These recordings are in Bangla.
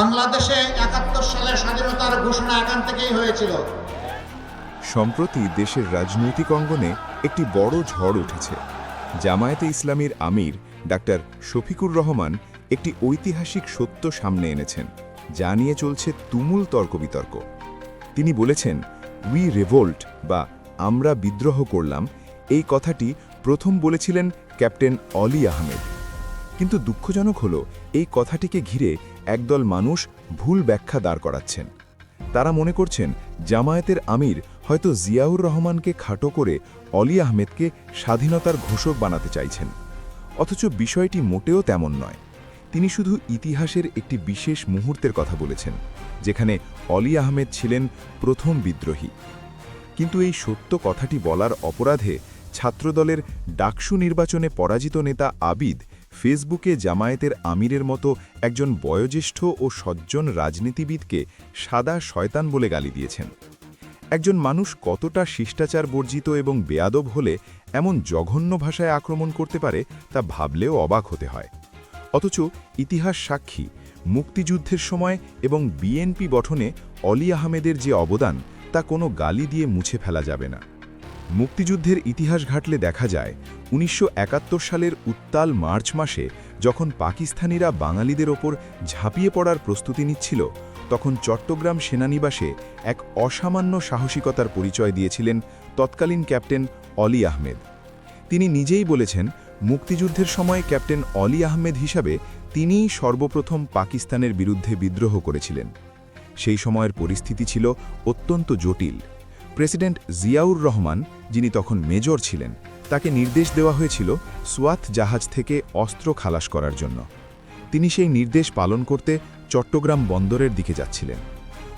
বাংলাদেশে একাত্তর সালে স্বাধীনতার ঘোষণা এখান থেকেই হয়েছিল। সম্প্রতি দেশের রাজনৈতিক অঙ্গনে একটি বড় ঝড় উঠেছে। জামায়াতে ইসলামীর আমির ডাক্তার শফিকুর রহমান একটি ঐতিহাসিক সত্য সামনে এনেছেন, যা নিয়ে চলছে তুমুল তর্ক বিতর্ক তিনি বলেছেন উই রেভোল্ট বা আমরা বিদ্রোহ করলাম এই কথাটি প্রথম বলেছিলেন ক্যাপ্টেন অলি আহমেদ। কিন্তু দুঃখজনক হল, এই কথাটিকে ঘিরে একদল মানুষ ভুল ব্যাখ্যা দাঁড় করাচ্ছেন। তারা মনে করছেন, জামায়াতের আমির হয়তো জিয়াউর রহমানকে খাটো করে অলি আহমেদকে স্বাধীনতার ঘোষক বানাতে চাইছেন। অথচ বিষয়টি মোটেও তেমন নয়। তিনি শুধু ইতিহাসের একটি বিশেষ মুহূর্তের কথা বলেছেন, যেখানে অলি আহমেদ ছিলেন প্রথম বিদ্রোহী। কিন্তু এই সত্য কথাটি বলার অপরাধে ছাত্রদলের ডাকসু নির্বাচনে পরাজিত নেতা আবিদ ফেসবুকে জামায়াতের আমিরের মতো একজন বয়োজ্যেষ্ঠ ও সজ্জন রাজনীতিবিদকে সাদা শয়তান বলে গালি দিয়েছেন। একজন মানুষ কতটা শিষ্টাচার বর্জিত এবং বেয়াদব হলে এমন জঘন্য ভাষায় আক্রমণ করতে পারে তা ভাবলেও অবাক হতে হয়। অথচ ইতিহাস সাক্ষী, মুক্তিযুদ্ধের সময় এবং বিএনপি গঠনে অলি আহমেদের যে অবদান, তা কোনো গালি দিয়ে মুছে ফেলা যাবে না। মুক্তিযুদ্ধের ইতিহাস ঘাটলে দেখা যায়, উনিশশো একাত্তর সালের উত্তাল মার্চ মাসে যখন পাকিস্তানিরা বাঙালিদের ওপর ঝাঁপিয়ে পড়ার প্রস্তুতি নিচ্ছিল, তখন চট্টগ্রাম সেনানিবাসে এক অসামান্য সাহসিকতার পরিচয় দিয়েছিলেন তৎকালীন ক্যাপ্টেন অলি আহমেদ। তিনি নিজেই বলেছেন, মুক্তিযুদ্ধের সময় ক্যাপ্টেন অলি আহমেদ হিসাবে তিনিই সর্বপ্রথম পাকিস্তানের বিরুদ্ধে বিদ্রোহ করেছিলেন। সেই সময়ের পরিস্থিতি ছিল অত্যন্ত জটিল। প্রেসিডেন্ট জিয়াউর রহমান, যিনি তখন মেজর ছিলেন, তাকে নির্দেশ দেওয়া হয়েছিল সোয়াত জাহাজ থেকে অস্ত্র খালাস করার জন্য। তিনি সেই নির্দেশ পালন করতে চট্টগ্রাম বন্দরের দিকে যাচ্ছিলেন।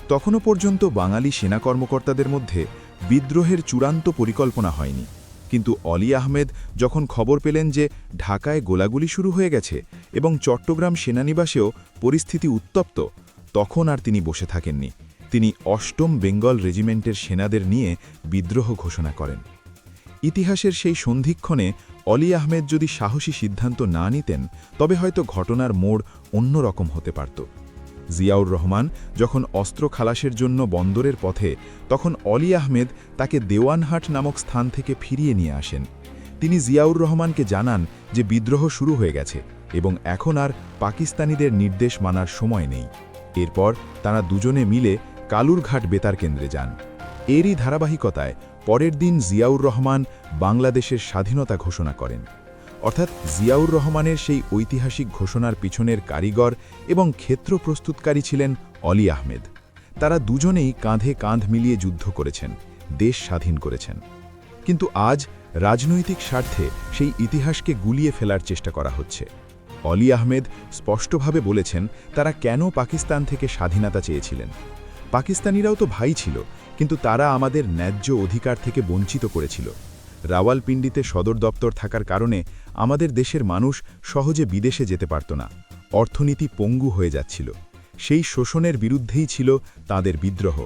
তখনও পর্যন্ত বাঙালি সেনা কর্মকর্তাদের মধ্যে বিদ্রোহের চূড়ান্ত পরিকল্পনা হয়নি। কিন্তু অলি আহমেদ যখন খবর পেলেন যে ঢাকায় গোলাগুলি শুরু হয়ে গেছে এবং চট্টগ্রাম সেনানিবাসেও পরিস্থিতি উত্তপ্ত, তখন আর তিনি বসে থাকেননি। তিনি অষ্টম বেঙ্গল রেজিমেন্টের সেনাদের নিয়ে বিদ্রোহ ঘোষণা করেন। ইতিহাসের সেই সন্ধিক্ষণে অলি আহমেদ যদি সাহসী সিদ্ধান্ত না নিতেন, তবে হয়তো ঘটনার মোড় অন্যরকম হতে পারত। জিয়াউর রহমান যখন অস্ত্র খালাসের জন্য বন্দরের পথে, তখন অলি আহমেদ তাকে দেওয়ানহাট নামক স্থান থেকে ফিরিয়ে নিয়ে আসেন। তিনি জিয়াউর রহমানকে জানান যে বিদ্রোহ শুরু হয়ে গেছে এবং এখন আর পাকিস্তানিদের নির্দেশ মানার সময় নেই। এরপর তারা দুজনে মিলে কালুরঘাট বেতার কেন্দ্রে যান। এরই ধারাবাহিকতায় পরের দিন জিয়াউর রহমান বাংলাদেশের স্বাধীনতা ঘোষণা করেন। অর্থাৎ জিয়াউর রহমানের সেই ঐতিহাসিক ঘোষণার পিছনের কারিগর এবং ক্ষেত্র প্রস্তুতকারী ছিলেন অলি আহমেদ। তারা দুজনেই কাঁধে কাঁধ মিলিয়ে যুদ্ধ করেছেন, দেশ স্বাধীন করেছেন। কিন্তু আজ রাজনৈতিক স্বার্থে সেই ইতিহাসকে গুলিয়ে ফেলার চেষ্টা করা হচ্ছে। অলি আহমেদ স্পষ্টভাবে বলেছেন, তারা কেন পাকিস্তান থেকে স্বাধীনতা চেয়েছিলেন? পাকিস্তানিরাও তো ভাই ছিল, কিন্তু তারা আমাদের ন্যায্য অধিকার থেকে বঞ্চিত করেছিল। রাওয়ালপিন্ডিতে সদর দপ্তর থাকার কারণে আমাদের দেশের মানুষ সহজে বিদেশে যেতে পারত না। অর্থনীতি পঙ্গু হয়ে যাচ্ছিল। সেই শোষণের বিরুদ্ধেই ছিল তাদের বিদ্রোহ।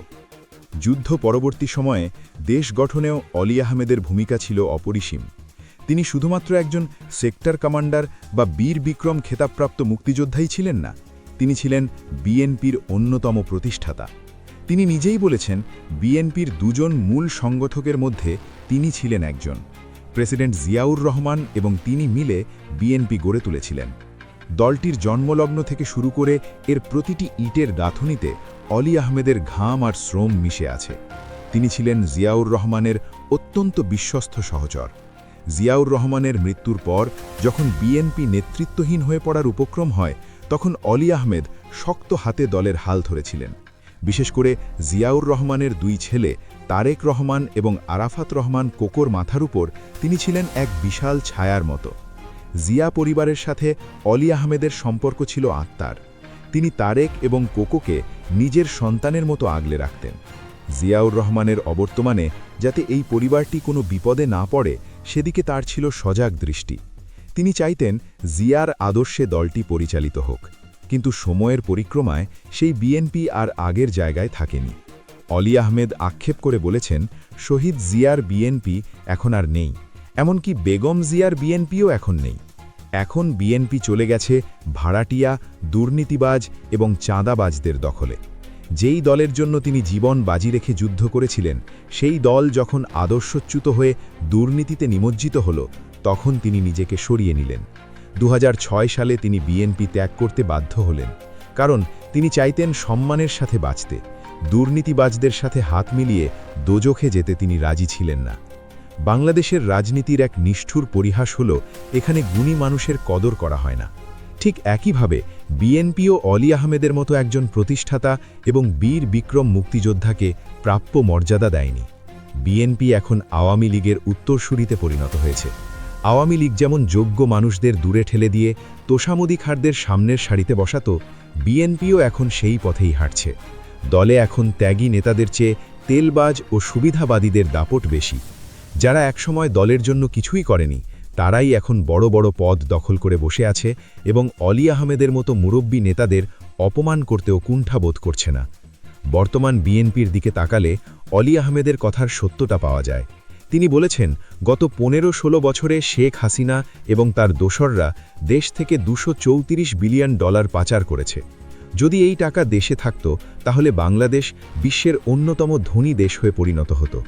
যুদ্ধ পরবর্তী সময়ে দেশ গঠনেও অলি আহমেদের ভূমিকা ছিল অপরিসীম। তিনি শুধুমাত্র একজন সেক্টর কমান্ডার বা বীর বিক্রম খেতাবপ্রাপ্ত মুক্তিযোদ্ধাই ছিলেন না, তিনি ছিলেন বিএনপির অন্যতম প্রতিষ্ঠাতা। তিনি নিজেই বলেছেন, বিএনপির দুজন মূল সংগঠকের মধ্যে তিনি ছিলেন একজন। প্রেসিডেন্ট জিয়াউর রহমান এবং তিনি মিলে বিএনপি গড়ে তুলেছিলেন। দলটির জন্মলগ্ন থেকে শুরু করে এর প্রতিটি ইটের গাঁথনিতে অলি আহমেদের ঘাম আর শ্রম মিশে আছে। তিনি ছিলেন জিয়াউর রহমানের অত্যন্ত বিশ্বস্ত সহচর। জিয়াউর রহমানের মৃত্যুর পর যখন বিএনপি নেতৃত্বহীন হয়ে পড়ার উপক্রম হয়, তখন অলি আহমেদ শক্ত হাতে দলের হাল ধরেছিলেন। বিশেষ করে জিয়াউর রহমানের দুই ছেলে তারেক রহমান এবং আরাফাত রহমান কোকোর মাথার উপর তিনি ছিলেন এক বিশাল ছায়ার মতো। জিয়া পরিবারের সাথে অলি আহমেদের সম্পর্ক ছিল আত্মার। তিনি তারেক এবং কোকোকে নিজের সন্তানের মতো আগলে রাখতেন। জিয়াউর রহমানের অবর্তমানে যাতে এই পরিবারটি কোনো বিপদে না পড়ে, সেদিকে তার ছিল সজাগ দৃষ্টি। তিনি চাইতেন জিয়ার আদর্শে দলটি পরিচালিত হোক। কিন্তু সময়ের পরিক্রমায় সেই বিএনপি আর আগের জায়গায় থাকেনি। অলি আহমেদ আক্ষেপ করে বলেছেন, শহীদ জিয়ার বিএনপি এখন আর নেই, এমনকি বেগম জিয়ার বিএনপিও এখন নেই। এখন বিএনপি চলে গেছে ভাড়াটিয়া, দুর্নীতিবাজ এবং চাঁদাবাজদের দখলে। যেই দলের জন্য তিনি জীবন বাজি রেখে যুদ্ধ করেছিলেন, সেই দল যখন আদর্শচ্যুত হয়ে দুর্নীতিতে নিমজ্জিত হল, তখন তিনি নিজেকে সরিয়ে নিলেন। দু হাজার ছয় সালে তিনি বিএনপি ত্যাগ করতে বাধ্য হলেন, কারণ তিনি চাইতেন সম্মানের সাথে বাঁচতে, দুর্নীতিবাজদের সাথে হাত মিলিয়ে দোজখে যেতে তিনি রাজি ছিলেন না। বাংলাদেশের রাজনীতির এক নিষ্ঠুর পরিহাস হল, এখানে গুণী মানুষের কদর করা হয় না। ঠিক একইভাবে, বিএনপিও অলি আহমেদের মতো একজন প্রতিষ্ঠাতা এবং বীর বিক্রম মুক্তিযোদ্ধাকে প্রাপ্য মর্যাদা দেয়নি। বিএনপি এখন আওয়ামী লীগের উত্তরসূরিতে পরিণত হয়েছে। আওয়ামী লীগ যেমন যোগ্য মানুষদের দূরে ঠেলে দিয়ে তোষামদি খারদের সামনের সারিতে বসাত, বিএনপিও এখন সেই পথেই হাঁটছে। দলে এখন ত্যাগী নেতাদের চেয়ে তেলবাজ ও সুবিধাবাদীদের দাপট বেশি। যারা একসময় দলের জন্য কিছুই করেনি, তারাই এখন বড় বড় পদ দখল করে বসে আছে এবং অলি আহমেদের মতো মুরব্বী নেতাদের অপমান করতেও কুণ্ঠাবোধ করছে না। বর্তমান বিএনপির দিকে তাকালে অলি আহমেদের কথার সত্যটা পাওয়া যায়। তিনি বলেছেন, গত পনেরো ষোলো বছরে শেখ হাসিনা এবং তার দোসররা দেশ থেকে দুশো বিলিয়ন ডলার পাচার করেছে। যদি এই টাকা দেশে থাকত, তাহলে বাংলাদেশ বিশ্বের অন্যতম ধনী দেশ হয়ে পরিণত হতো।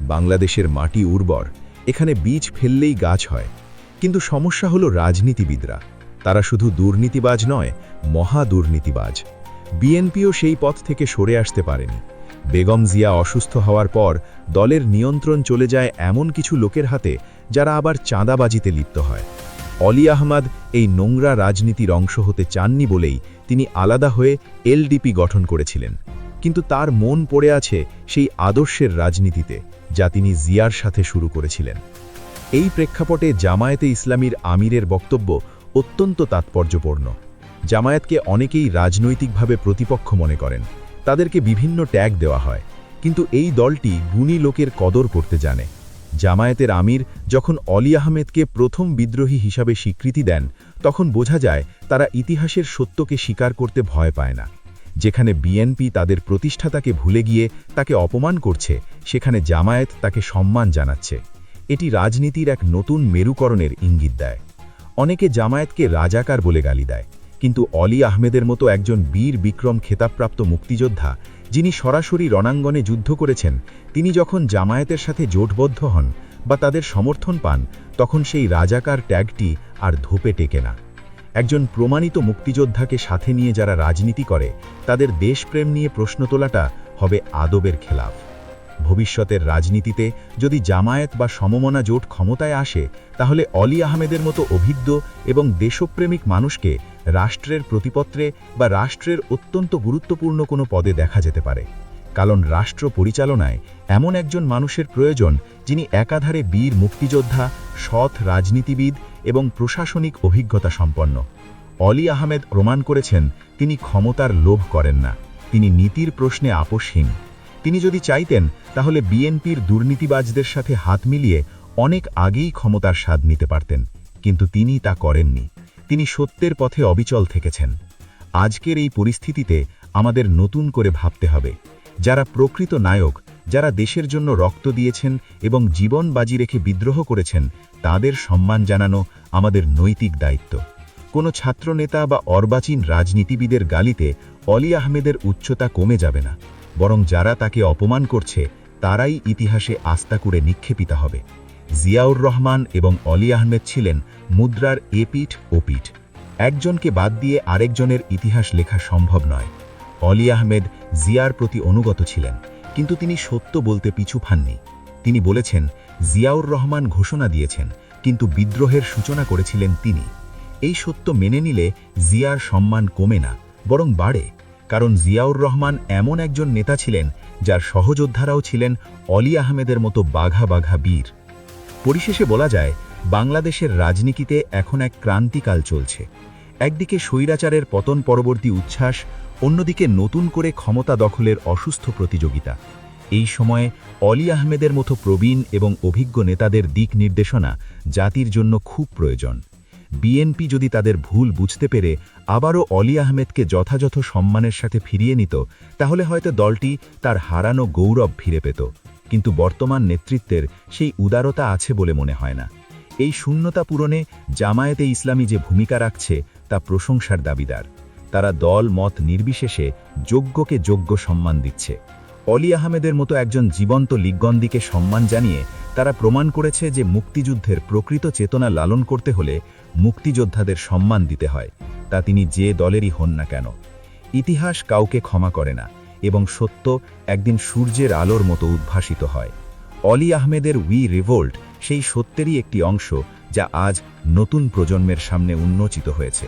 বাংলাদেশের মাটি উর্বর, এখানে বীজ ফেললেই গাছ হয়। কিন্তু সমস্যা হলো রাজনীতিবিদরা। তারা শুধু দুর্নীতিবাজ নয়, মহা দুর্নীতিবাজ। বিএনপিও সেই পথ থেকে সরে আসতে পারেনি। বেগম জিয়া অসুস্থ হওয়ার পর দলের নিয়ন্ত্রণ চলে যায় এমন কিছু লোকের হাতে যারা আবার চাঁদাবাজিতে লিপ্ত হয়। অলি আহমদ এই নোংরা রাজনীতির অংশ হতে চাননি বলেই তিনি আলাদা হয়ে এলডিপি গঠন করেছিলেন। কিন্তু তার মন পড়ে আছে সেই আদর্শের রাজনীতিতে, যা তিনি জিয়ার সাথে শুরু করেছিলেন। এই প্রেক্ষাপটে জামায়াতে ইসলামীর আমিরের বক্তব্য অত্যন্ত তাৎপর্যপূর্ণ। জামায়াতকে অনেকেই রাজনৈতিকভাবে প্রতিপক্ষ মনে করেন। তাদেরকে বিভিন্ন ট্যাগ দেওয়া হয়। কিন্তু এই দলটি গুণী লোকের কদর করতে জানে। জামায়াতের আমির যখন অলি আহমেদকে প্রথম বিদ্রোহী হিসাবে স্বীকৃতি দেন, তখন বোঝা যায় তারা ইতিহাসের সত্যকে স্বীকার করতে ভয় পায় না। যেখানে বিএনপি তাদের প্রতিষ্ঠাতাকে ভুলে গিয়ে তাকে অপমান করছে, সেখানে জামায়াত তাকে সম্মান জানাচ্ছে। এটি রাজনীতির এক নতুন মেরুকরণের ইঙ্গিত দেয়। অনেকে জামায়াতকে রাজাকার বলে গালি দেয়। কিন্তু অলি আহমেদের মতো একজন বীর বিক্রম খেতাবপ্রাপ্ত মুক্তিযোদ্ধা, যিনি সরাসরি রণাঙ্গনে যুদ্ধ করেছেন, তিনি যখন জামায়াতের সাথে জোটবদ্ধ হন বা তাদের সমর্থন পান, তখন সেই রাজাকার ট্যাগটি আর ধোপে টেকে না। একজন প্রমাণিত মুক্তিযোদ্ধাকে সাথে নিয়ে যারা রাজনীতি করে, তাদের দেশপ্রেম নিয়ে প্রশ্ন তোলাটা হবে আদবের খেলাফ। ভবিষ্যতের রাজনীতিতে যদি জামায়াত বা সমমনা জোট ক্ষমতায় আসে, তাহলে অলি আহমেদের মতো অভিজ্ঞ এবং দেশপ্রেমিক মানুষকে রাষ্ট্রের প্রতিপত্রে বা রাষ্ট্রের অত্যন্ত গুরুত্বপূর্ণ কোনো পদে দেখা যেতে পারে। কারণ রাষ্ট্র পরিচালনায় এমন একজন মানুষের প্রয়োজন, যিনি একাধারে বীর মুক্তিযোদ্ধা, সৎ রাজনীতিবিদ এবং প্রশাসনিক অভিজ্ঞতা সম্পন্ন। অলি আহমেদ প্রমাণ করেছেন, তিনি ক্ষমতার লোভ করেন না। তিনি নীতির প্রশ্নে আপোষহীন। তিনি যদি চাইতেন, তাহলে বিএনপির দুর্নীতিবাজদের সাথে হাত মিলিয়ে অনেক আগেই ক্ষমতার স্বাদ নিতে পারতেন, কিন্তু তিনি তা করেননি। তিনি সত্যের পথে অবিচল থেকেছেন। আজকের এই পরিস্থিতিতে আমাদের নতুন করে ভাবতে হবে, যারা প্রকৃত নায়ক, যারা দেশের জন্য রক্ত দিয়েছেন এবং জীবন বাজি রেখে বিদ্রোহ করেছেন, তাদের সম্মান জানানো আমাদের নৈতিক দায়িত্ব। কোনো ছাত্রনেতা বা অর্বাচীন রাজনীতিবিদের গালিতে অলি আহমেদের উচ্চতা কমে যাবে না। বরং যারা তাকে অপমান করছে, তারাই ইতিহাসে আস্থা করে নিক্ষেপিত হবে। জিয়াউর রহমান এবং অলি আহমেদ ছিলেন মুদ্রার এপিঠ ওপিঠ একজনকে বাদ দিয়ে আরেকজনের ইতিহাস লেখা সম্ভব নয়। অলি আহমেদ জিয়ার প্রতি অনুগত ছিলেন, কিন্তু তিনি সত্য বলতে পিছু ফাননি। তিনি বলেছেন, জিয়াউর রহমান ঘোষণা দিয়েছেন, কিন্তু বিদ্রোহের সূচনা করেছিলেন তিনি। এই সত্য মেনে নিলে জিয়ার সম্মান কমে না, বরং বাড়ে। কারণ জিয়াউর রহমান এমন একজন নেতা ছিলেন যার সহযোদ্ধারাও ছিলেন অলি আহমেদের মতো বাঘা বাঘা বীর। পরিশেষে বলা যায়, বাংলাদেশের রাজনীতিতে এখন এক ক্রান্তিকাল চলছে। একদিকে স্বৈরাচারের পতন পরবর্তী উচ্ছ্বাস, অন্যদিকে নতুন করে ক্ষমতা দখলের অসুস্থ প্রতিযোগিতা। এই সময়ে অলি আহমেদের মতো প্রবীণ এবং অভিজ্ঞ নেতাদের দিক নির্দেশনা জাতির জন্য খুব প্রয়োজন। বিএনপি যদি তাদের ভুল বুঝতে পেরে আবারও অলি আহমেদকে যথাযথ সম্মানের সাথে ফিরিয়ে নিত, তাহলে হয়তো দলটি তার হারানো গৌরব ফিরে পেত। কিন্তু বর্তমান নেতৃত্বের সেই উদারতা আছে বলে মনে হয় না। এই শূন্যতা পূরণে জামায়াতে ইসলামী যে ভূমিকা রাখছে, তা প্রশংসার দাবিদার। তারা দল, মত নির্বিশেষে যোগ্যকে যোগ্য সম্মান দিচ্ছে। অলি আহমেদের মতো একজন জীবন্ত লিগগন্দিকে সম্মান জানিয়ে তারা প্রমাণ করেছে যে মুক্তিযুদ্ধের প্রকৃত চেতনা লালন করতে হলে মুক্তিযোদ্ধাদের সম্মান দিতে হয়, তা তিনি যে দলেরই হন না কেন। ইতিহাস কাউকে ক্ষমা করে না এবং সত্য একদিন সূর্যের আলোর মতো উদ্ভাসিত হয়। অলি আহমেদের উই রিভোল্ট সেই সত্যেরই একটি অংশ যা আজ নতুন প্রজন্মের সামনে উন্মোচিত হয়েছে।